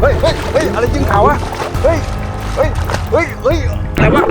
เฮ้ยเฮ้ยเฮ้ยอะไรจิ้งขาวอะเฮ้ยเฮ้ยเฮ้ยเฮ้ยอะไรวะ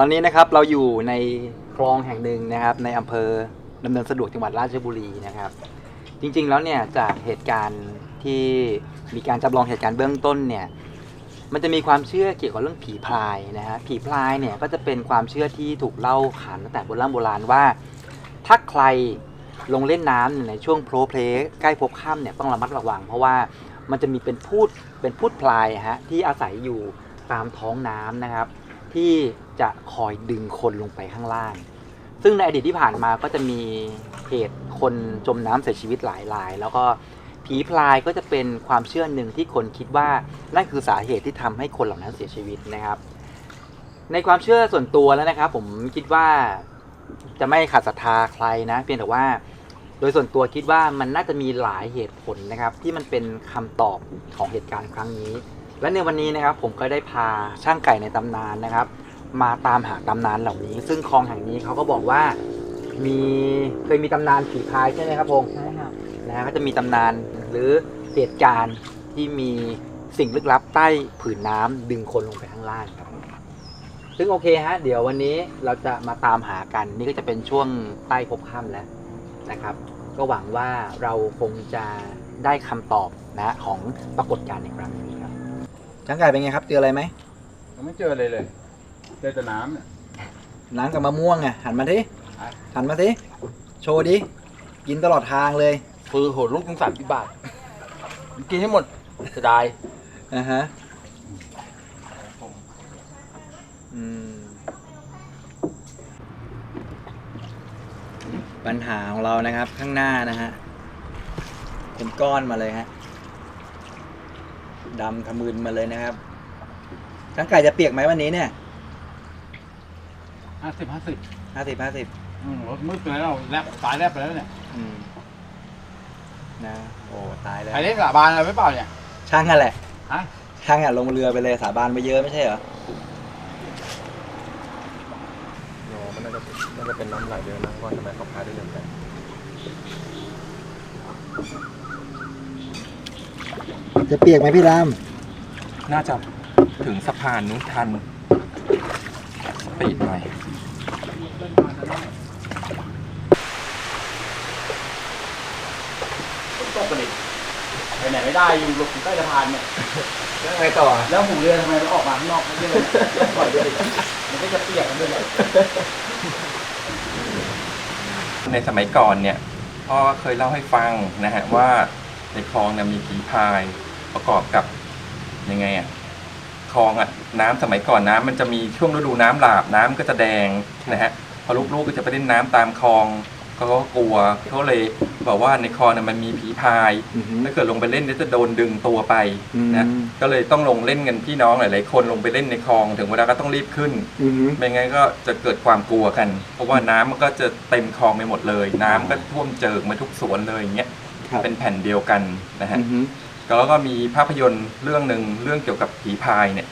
ตอนนี้นะครับเราอยู่ในคลองแห่งหนึ่งนะครับ ในอำเภอดำเนินสะดวกจังหวัดราชบุรีนะครับ จริงๆแล้วเนี่ยจากเหตุการณ์ที่มีการจำลองเหตุการณ์เบื้องต้นเนี่ยมันจะมีความเชื่อเกี่ยวกับเรื่องผีพรายนะฮะผีพรายเนี่ยก็จะเป็นความเชื่อที่ถูกเล่าขานตั้งแต่โบราณโบราณว่า ถ้าใครลงเล่นน้ำในช่วงโพลเพลใกล้พบค่ำเนี่ยต้องระมัดระวัง เพราะว่ามันจะมีเป็นพูดเป็นพูดพลายฮะที่อาศัยอยู่ตามท้องน้ำนะครับ ที่ จะคอยดึงคนลงไปข้างล่าง ซึ่งในอดีตที่ผ่านมาก็จะมีเหตุคนจมน้ำเสียชีวิตหลายราย แล้วก็ผีพลายก็จะเป็นความเชื่อหนึ่งที่คนคิดว่านั่นคือสาเหตุที่ทำให้คนเหล่านั้นเสียชีวิตนะครับ ในความเชื่อส่วนตัวแล้วนะครับ ผมคิดว่าจะไม่ขัดศรัทธาใครนะ เพียงแต่ว่า โดยส่วนตัวคิดว่ามันน่าจะมีหลายเหตุผลนะครับ ที่มันเป็นคำตอบของเหตุการณ์ครั้งนี้ และในวันนี้นะครับผมก็ได้พาช่างไก่ในตำนานนะครับ มาตามหาตำนานเหล่านี้ ซึ่งคลองแห่งนี้เขาก็บอกว่ามีเคยมีตำนานผีพรายใช่ไหมครับพงษ์ใช่ครับนะฮะก็จะมีตำนานหรือเหตุการณ์ที่มีสิ่งลึกลับใต้ผืนน้ำดึงคนลงไปข้างล่างครับ ซึ่งโอเคฮะ เดี๋ยววันนี้เราจะมาตามหากัน นี่ก็จะเป็นช่วงใต้ภพบค่ำแล้วนะครับ ก็หวังว่าเราคงจะได้คำตอบนะของปรากฏการณ์ในครั้งนี้ครับช่างไก่เป็นไงครับเจออะไรไหมยังไม่เจอเลยเลย เจอแต่น้ำเนี่ยน้ำกับมะม่วงอะหันมาทีหันมาทีโชว์ดิกินตลอดทางเลยคือโหลูกถึงสามสิบบาท กินให้หมดเสียดายอ่าฮะอืมปัญหาของเรานะครับข้างหน้านะฮะเป็นก้อนมาเลยฮะดำขมืนมาเลยนะครับช่างไก่จะเปียกไหมวันนี้เนี่ย ห้าสิบห้าสิบห้าสิบห้าสิบรถมืดไปแล้วแลบตายแลบไปแล้วเนี่ยอืมนะโอ้ตายแล้วใครเล่นสาบานอะไรไม่เปล่าเนี่ย ช่างกันแหละฮะช่างอะลงเรือไปเลยสาบานไปเยอะไม่ใช่เหรอโอ้มันน่าจะน่าจะเป็นน้ำไหลเดินนะว่าทำไมเขาพายได้เร็วจังจะเปียกไหมพี่รามน่าจะถึงสะพานนู้นทัน ปีดหน่อยตกไปเลยไปไหนไม่ได้อยู่หลบอยู่ใต้สะพานเนี่ย แล้วไงต่อแล้วหูเรือทำไมมันออกมาข้างนอกไม่ใช่เลยปล่อยไปดิมันก็จะเปียกกันด้วยแหละในสมัยก่อนเนี่ยพ่อเคยเล่าให้ฟังนะฮะว่าในคลองเนี่ยมีผีพายประกอบกับยังไงอะ คลองอะน้ำสมัยก่อนน้ำมันจะมีช่วงฤดูน้ำหลากน้ำก็จะแดงนะฮะพอลูกๆก็จะไปเล่นน้ำตามคลองเขาก็กลัวเขาเลยบอกว่าในคลองเนี่ยมันมีผีพายอือฮึถ้าเกิดลงไปเล่นเนี่ยจะโดนดึงตัวไปนะอืมก็เลยต้องลงเล่นกันพี่น้องหลายๆคนลงไปเล่นในคลอง ถึงเวลาก็ต้องรีบขึ้นอือฮึไม่งั้นก็จะเกิดความกลัวกัน เพราะว่าน้ำมันก็จะเต็มคลองไปหมดเลย น้ำก็ท่วมเจิกมาทุกสวนเลยอย่างเงี้ยครับเป็นแผ่นเดียวกันนะฮะอือฮึ แล้วก็มีภาพยนตร์เรื่องหนึ่งเรื่องเกี่ยวกับผีพายเนี่ย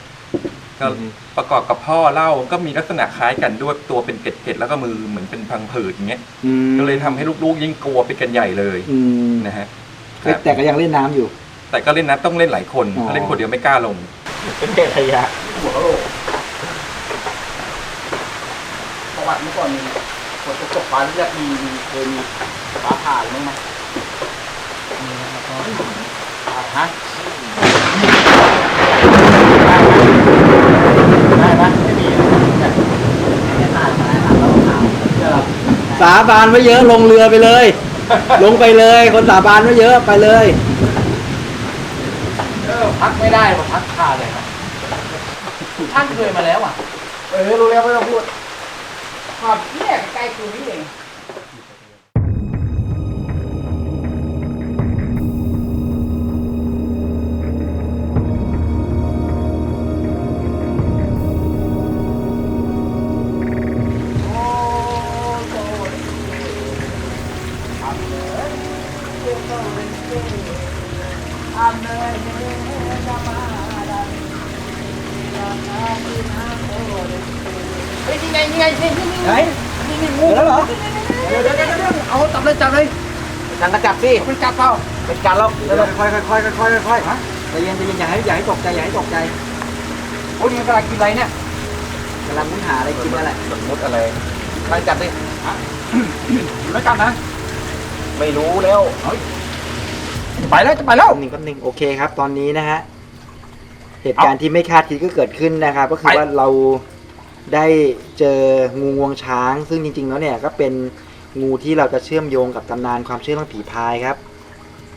ก็อือฮึประกอบกับพ่อเล่าก็มีลักษณะคล้ายกันด้วยตัวเป็นเกล็ดๆแล้วก็มือเหมือนเป็นพังผืดอย่างเงี้ยอืมก็เลยทำให้ลูกๆยิ่งกลัวไปกันใหญ่เลยอืมนะฮะเอ้ยแต่ก็ยังเล่นน้ำอยู่ แต่ก็เล่นนะต้องเล่นหลายคนอ๋อถ้าเล่นคนเดียวไม่กล้าลงเป็นเด็กขยะหัวกะโหลกประวัติเมื่อก่อนมีฝนตกตกฟ้าเรียกมีมีเคยมีฟ้าผ่าหรือมั้งไหมมีนะครับ ฮะได้ไหมไม่มีเนี่ยเนี่ยตายตายตายแล้วขาวเชื่อเราสาบานไว้เยอะลงเรือไปเลย ลงไปเลย คนสาบานไว้เยอะไปเลย เออพักไม่ได้ผมพักขาดเลยนะท่านเคยมาแล้วอะ เออรู้แล้วไม่ต้องพูดขอบเนี่ยใกล้ๆกูนี่เอง ไงนี่ไงนี่นี่นี่ไหนนี่นี่งูแล้วเหรอเดี๋ยวเดี๋ยวเดี๋ยวเอาจับเลยจับเลยจังกระจับสิเอาเป็นจับเปล่าเป็นการล็อกแล้วค่อยค่อยค่อยค่อยฮะใจเย็นใจเย็นอย่าให้อย่าให้ตกใจอย่าให้ตกใจโอ้ยนี่มันกำลังกินอะไรเนี่ยกำลังมุนหาอะไรกินนั่นแหละสมมติอะไรกำลังจับดิอะแล้วจับนะไม่รู้แล้วไปแล้วจะไปแล้วหนึ่งแป๊บหนึ่งโอเคครับ ตอนนี้นะฮะเหตุการณ์ที่ไม่คาดคิดก็เกิดขึ้นนะครับก็คือว่าเรา ได้เจองูงวงช้าง ซึ่งจริงๆแล้วเนี่ยก็เป็นงูที่เราจะเชื่อมโยงกับตำนานความเชื่อเรื่องผีพายครับ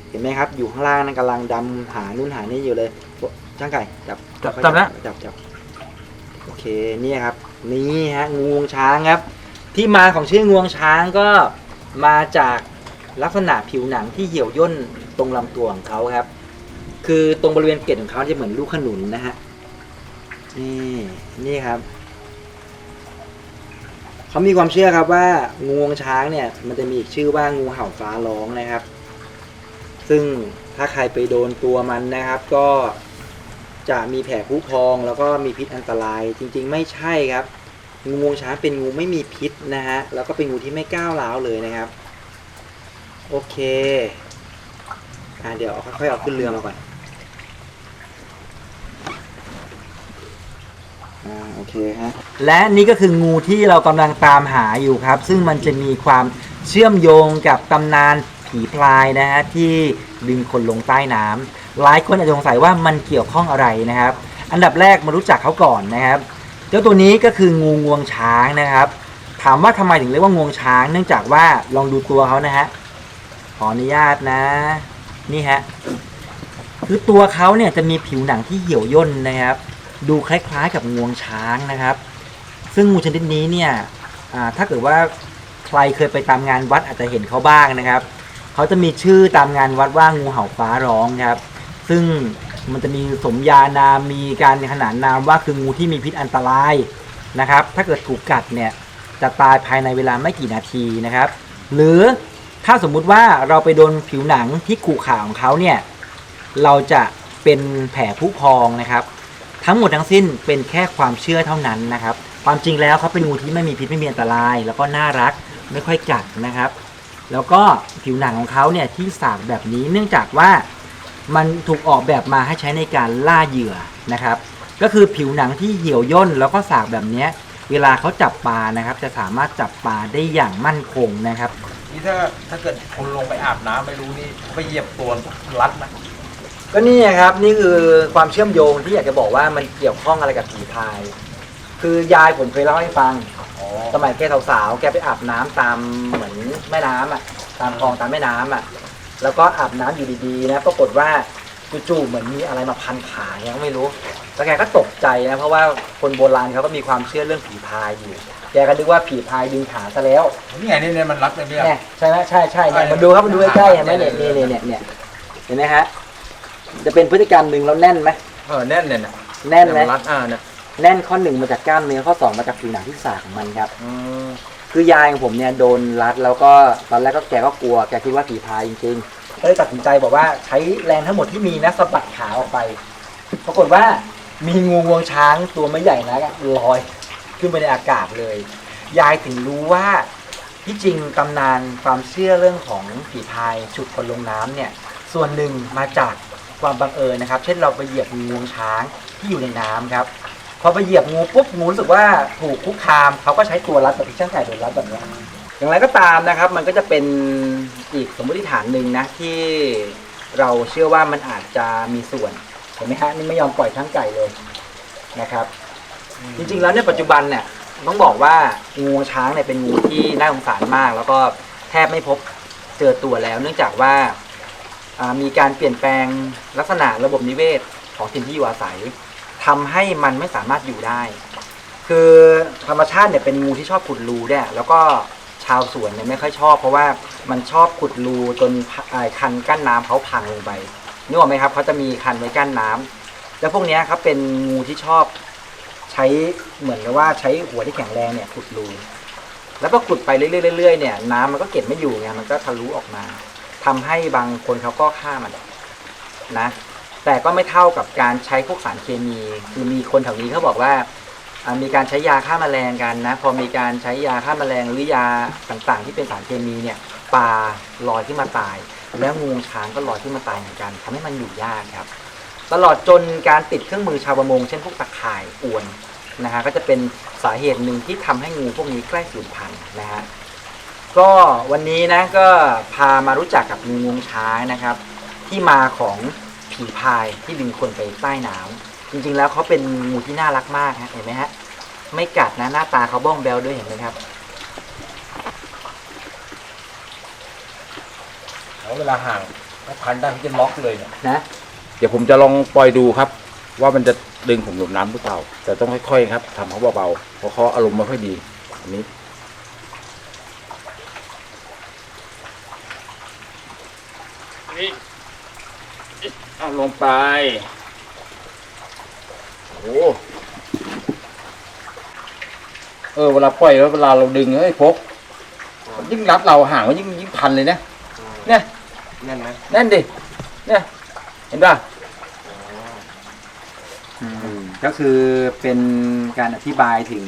เห็นไหมครับ อยู่ข้างล่างนั่นกำลังดำหานู่นหานี่อยู่เลยช่างไก่จับจับจับนะ จับจับโอเคเนี่ยครับ นี่ฮะงูงวงช้างครับ ที่มาของชื่องวงช้างก็มาจากลักษณะผิวหนังที่เหี่ยวย่นตรงลำตัวของเขาครับ คือตรงบริเวณเกล็ดของเขาจะเหมือนลูกขนุนนะฮะนี่นี่ครับ เขามีความเชื่อครับว่างูงวงช้างเนี่ย มันจะมีอีกชื่อว่างูเห่าฟ้าร้องนะครับ ซึ่งถ้าใครไปโดนตัวมันนะครับ ก็จะมีแผลผุพอง แล้วก็มีพิษอันตราย จริง ๆ ไม่ใช่ครับ งูงวงช้างเป็นงูไม่มีพิษนะฮะแล้วก็เป็นงูที่ไม่ก้าวร้าวเลยนะครับ โอเคอ่าเดี๋ยวค่อยๆเอาขึ้นเรือมาก่อนอ่าโอเคฮะ และนี่ก็คืองูที่เรากำลังตามหาอยู่ครับ ซึ่งมันจะมีความเชื่อมโยงกับตำนานผีพลายนะฮะที่ดึงคนลงใต้น้ำหลายคนอาจจะสงสัยว่ามันเกี่ยวข้องอะไรนะครับ อันดับแรกมารู้จักเขาก่อนนะครับ เจ้าตัวนี้ก็คืองูงวงช้างนะครับ ถามว่าทำไมถึงเรียกว่างวงช้าง เนื่องจากว่าลองดูตัวเขานะฮะขออนุญาตนะ นี่ฮะคือตัวเขาเนี่ยจะมีผิวหนังที่เหี่ยวย่นนะครับ ดูคล้ายๆกับงวงช้างนะครับ ซึ่งงูชนิดนี้เนี่ยถ้าเกิดว่าใครเคยไปตามงานวัดอาจจะเห็นเขาบ้างนะครับเขาจะมีชื่อตามงานวัดว่างูเห่าฟ้าร้องครับ ซึ่งมันจะมีสมญานามมีการขนานนามว่าคืองูที่มีพิษอันตรายนะครับ ถ้าเกิดถูกกัดเนี่ยจะตายภายในเวลาไม่กี่นาทีนะครับ หรือถ้าสมมุติว่าเราไปโดนผิวหนังที่ขูขาของเขาเนี่ยเราจะเป็นแผลผุพองนะครับ ทั้งหมดทั้งสิ้นเป็นแค่ความเชื่อเท่านั้นนะครับ ความจริงแล้วเขาเป็นงูที่ไม่มีพิษไม่มีอันตราย แล้วก็น่ารักไม่ค่อยกัดนะครับ แล้วก็ผิวหนังของเขาเนี่ยที่สากแบบนี้เนื่องจากว่ามันถูกออกแบบมาให้ใช้ในการล่าเหยื่อนะครับ ก็คือผิวหนังที่เหี่ยวย่นแล้วก็สากแบบเนี้ยเวลาเขาจับปลานะครับ จะสามารถจับปลาได้อย่างมั่นคงนะครับ นี่ถ้าถ้าเกิดคนลงไปอาบน้ำไม่รู้นี่ไปเหยียบตัวรัดนะก็นี่ครับนี่คือความเชื่อมโยงที่อยากจะบอกว่ามันเกี่ยวข้องอะไรกับผีพาย คือยายผมเคยเล่าให้ฟัง อ๋อสมัยแกสาวๆ แกไปอาบน้ำตามเหมือนแม่น้ำอะ ตามคลองตามแม่น้ำอะ แล้วก็อาบน้ำอยู่ดีๆ นะ ปรากฏว่าจู่ๆ เหมือนมีอะไรมาพันขายังไม่รู้ แล้วแกก็ตกใจนะ เพราะว่าคนโบราณเขาก็มีความเชื่อเรื่องผีพายอยู่ แกก็นึกว่าผีพายดึงขาซะแล้ว นี่ไงนี่เนี่ยมันรัดเลยเนี่ย เนี่ยใช่ไหมใช่ใช่เนี่ยใช่มาดูครับมาดูใกล้ๆเห็นไหมเนี่ยเนี่ยเนี่ยเนี่ยเห็นไหมฮะ จะเป็นพฤติกรรมหนึ่งแล้วแน่นไหมเออแน่นเนี่ยนะแน่นไหมเยมัรัดอ่าเนี่ย แน่นข้อหนึ่งมาจากกล้ามเนื้อข้อสองมาจากผิวหนังที่สากของมันครับ อืมคือยายของผมเนี่ยโดนรัดแล้วก็ตอนแรกก็แกก็กลัวแกคิดว่าผีพายจริงๆก็เลยตัดสินใจบอกว่าใช้แรงทั้งหมดที่มีนะสะบัดขาออกไป ปรากฏว่ามีงูงวงช้างตัวไม่ใหญ่นะลอยขึ้นไปในอากาศเลย ยายถึงรู้ว่าที่จริงตำนานความเชื่อเรื่องของผีพายฉุดคนลงน้ำเนี่ยส่วนหนึ่งมาจากความบังเอิญนะครับ เช่นเราไปเหยียบงูงวงช้างที่อยู่ในน้ำครับ พอไปเหยียบงูปุ๊บงูรู้สึกว่าถูกคุกคามเขาก็ใช้ตัวรัดแบบที่ช่างไก่โดนรัดแบบเนี้ยอย่างไรก็ตามนะครับ มันก็จะเป็นอีกสมมติฐานหนึ่งนะที่เราเชื่อว่ามันอาจจะมีส่วนเห็นไหมฮะนี่ไม่ยอมปล่อยช่างไก่เลยนะครับ จริงๆแล้วเนี่ยปัจจุบันเนี่ยต้องบอกว่างูช้างเนี่ยเป็นงูที่น่าสงสารมาก แล้วก็แทบไม่พบเจอตัวแล้ว เนื่องจากว่าอ่ามีการเปลี่ยนแปลงลักษณะระบบนิเวศของถิ่นที่อยู่อาศัย ทำให้มันไม่สามารถอยู่ได้ คือธรรมชาติเนี่ยเป็นงูที่ชอบขุดรูเนี่ยแล้วก็ชาวสวนเนี่ยไม่ค่อยชอบ เพราะว่ามันชอบขุดรูจนคันกั้นน้ำเขาพังลงไปนึกออกไหมครับเขาจะมีคันไว้กั้นน้ำแล้วพวกนี้ครับเป็นงูที่ชอบใช้เหมือนกับว่าใช้หัวที่แข็งแรงเนี่ยขุดรูแล้วก็ขุดไปเรื่อยๆเนี่ยน้ำมันก็เก็บไม่อยู่ไงมันก็ทะลุออกมาทำให้บางคนเขาก็ฆ่ามันนะ แต่ก็ไม่เท่ากับการใช้พวกสารเคมี คือมีคนแถวนี้เขาบอกว่ามีการใช้ยาฆ่าแมลงกันนะ พอมีการใช้ยาฆ่าแมลงหรือยาต่างๆ ที่เป็นสารเคมีเนี่ยปลาลอยขึ้นมาตาย แล้วงูช้างก็ลอยขึ้นมาตายเหมือนกันทำให้มันอยู่ยากครับ ตลอดจนการติดเครื่องมือชาวประมง เช่นพวกตะข่ายอวนนะฮะก็จะเป็นสาเหตุหนึ่งที่ทำให้งูพวกนี้ใกล้สูญพันธุ์นะฮะก็วันนี้นะก็พามารู้จักกับงูงวงช้างนะครับ ที่มาของ ผีพายที่ดึงคนไปใต้น้ำจริงๆแล้วเขาเป็นงูที่น่ารักมากฮะเห็นไหมฮะไม่กัดนะหน้าตาเขาบ้องแบวด้วยเห็นไหมครับแล้วเวลาห่างถ้าพันได้ผมจะล็อกเลยเนี่ยนะเดี๋ยวผมจะลองปล่อยดูครับ ว่ามันจะดึงผมหลบน้ำหรือเปล่า แต่ต้องค่อยๆครับทำเขาเบาๆเพราะเขาอารมณ์ไม่ค่อยดีอันนี้นี่ เอาลงไป โอ้เออเวลาปล่อยแล้วเวลาเราดึงเฮ้ยพกมันยิ่งรัดเราห่างมันยิ่งยิ่งพันเลยนะ เนี่ย แน่นไหมแน่นดิ เนี่ย เห็นป่ะก็คือเป็นการอธิบายถึง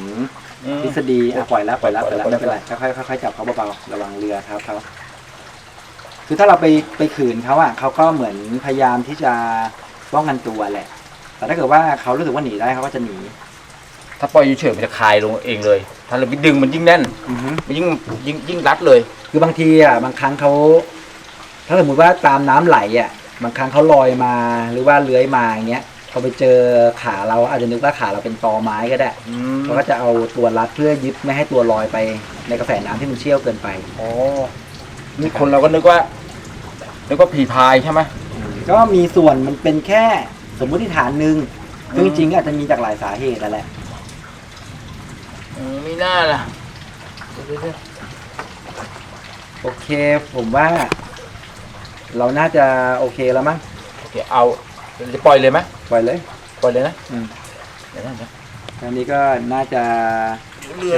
ทฤษฎีอะปล่อยแล้วปล่อยแล้วปล่อยแล้วไม่เป็นไรค่อยๆค่อยๆจับเขาเบาๆระวังเรือครับเขา คือถ้าเราไปไปขืนเขาอะเขาก็เหมือนพยายามที่จะป้องกันตัวแหละ แต่ถ้าเกิดว่าเขารู้สึกว่าหนีได้เขาก็จะหนีถ้าปล่อยเฉยๆมันจะคลายลงเองเลย ถ้าเราไปดึงมันยิ่งแน่นมันยิ่งยิ่งยิ่งรัดเลย คือบางทีอะบางครั้งเขาถ้าสมมติว่าตามน้ำไหลอะบางครั้งเขาลอยมาหรือว่าเลื้อยมาอย่างเงี้ยพอไปเจอขาเราอาจจะนึกว่าขาเราเป็นตอไม้ก็ได้เขาก็จะเอาตัวรัดเพื่อยึดไม่ให้ตัวลอยไปในกระแสน้ำที่มันเชี่ยวเกินไป อ๋อ นี่คนเราก็นึกว่านึกว่าผีพายใช่ไหมก็มีส่วนมันเป็นแค่สมมติฐานหนึ่งซึ่งจริงๆก็อาจจะมีจากหลายสาเหตุนั่นแหละไม่น่าล่ะโอเค ผมว่า เราน่าจะโอเคแล้วมั้งโอเคเอาจะปล่อยเลยไหมปล่อยเลย ปล่อยเลยนะอืม เดี๋ยวนะเดี๋ยวตอนนี้ก็น่าจะ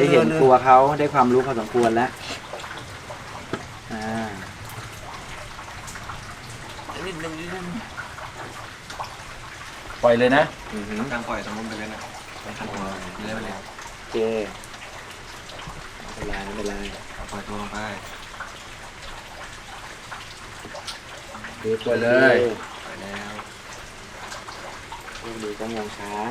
ได้เห็นตัวเขาได้ความรู้พอสมควรแล้วอ่า นิดนึงนิดนึง ปล่อยเลยนะอือหือทางปล่อยตรงนู้นไปเลยนะไปทางนู้นเรื่อยไปเลยโอเคไม่เป็นไรไม่เป็นไรปล่อยตัวลงไปปล่อยเลย ปล่อยแล้วโชคดีก็งวงช้าง